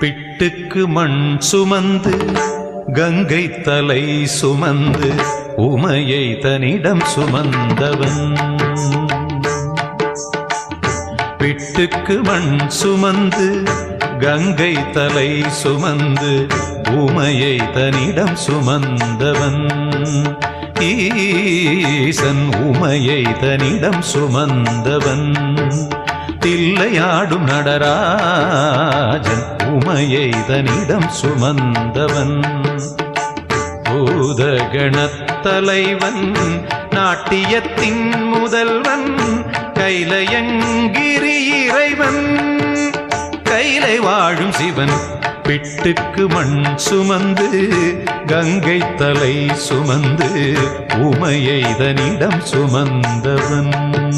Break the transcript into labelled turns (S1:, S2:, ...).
S1: பிட்டுக்கு மண் சுமந்து கங்கை தலை சுமந்து உமையை தன்னிடம் சுமந்தவன். பிட்டுக்கு மண் சுமந்து கங்கை தலை சுமந்து உமையை தன்னிடம் சுமந்தவன். ஈசன் உமையை தன்னிடம் சுமந்தவன். தில்லையாடும் நடராஜன் உமையை தன்னிடம் சுமந்தவன். பூதகணத்தலைவன் நாட்டியத்தின் முதல்வன் கைலயங்கிரி இறைவன். கைலை வாழும் சிவன் பிட்டுக்கு மண் சுமந்து கங்கை தலை சுமந்து உமையை தனிடம் சுமந்தவன்.